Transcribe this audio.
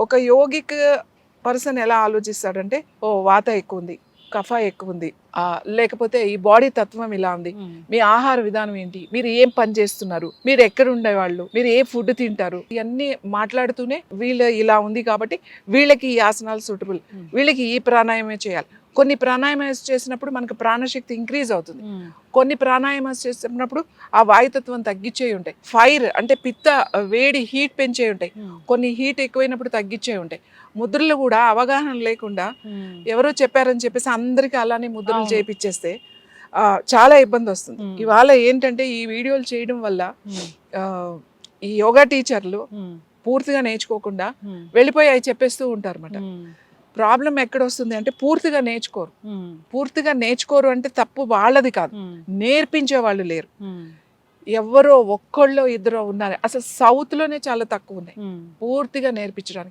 ఒక yogic person ఎలా ఆలోచిస్తాడంటే ఓ వాత ఎక్కువ ఉంది కఫ ఎక్కువ ఉంది ఆ, లేకపోతే ఈ బాడీ తత్వం ఇలా ఉంది మీ ఆహార విధానం ఏంటి మీరు ఏం పని చేస్తున్నారు మీరు ఎక్కడ ఉండేవాళ్ళు మీరు ఏ ఫుడ్ తింటారు ఇవన్నీ మాట్లాడుతూనే వీళ్ళ ఇలా ఉంది కాబట్టి వీళ్ళకి ఈ ఆసనాలు సూటబుల్. వీళ్ళకి ఈ ప్రాణాయామే చేయాలి. కొన్ని ప్రాణాయామాలు చేసినప్పుడు మనకు ప్రాణశక్తి ఇంక్రీజ్ అవుతుంది. కొన్ని ప్రాణాయామాలు చేసినప్పుడు ఆ వాయుతత్వం తగ్గించే ఉంటాయి. ఫైర్ అంటే పిత్త వేడి హీట్ పెంచే ఉంటాయి. కొన్ని హీట్ ఎక్కువైనప్పుడు తగ్గించే ఉంటాయి. ముద్రలు కూడా అవగాహన లేకుండా ఎవరో చెప్పారని చెప్పేసి అందరికీ అలానే ముద్రలు ఆ, చాలా ఇబ్బంది వస్తుంది. Hmm. ఇవాళ ఏంటంటే ఈ వీడియోలు చేయడం వల్ల ఆ, ఈ యోగా టీచర్లు పూర్తిగా నేర్చుకోకుండా వెళ్ళిపోయి అవి చెప్పేస్తూ ఉంటారు అన్నమాట ప్రాబ్లం ఎక్కడ వస్తుంది అంటే పూర్తిగా నేర్చుకోరు. పూర్తిగా నేర్చుకోరు అంటే తప్పు వాళ్ళది కాదు. నేర్పించే వాళ్ళు లేరు. ఎవరో ఒక్కళ్ళో ఇద్దరో ఉన్నారు. అసలు సౌత్లోనే చాలా తక్కువ ఉన్నాయి. పూర్తిగా నేర్పించడానికి.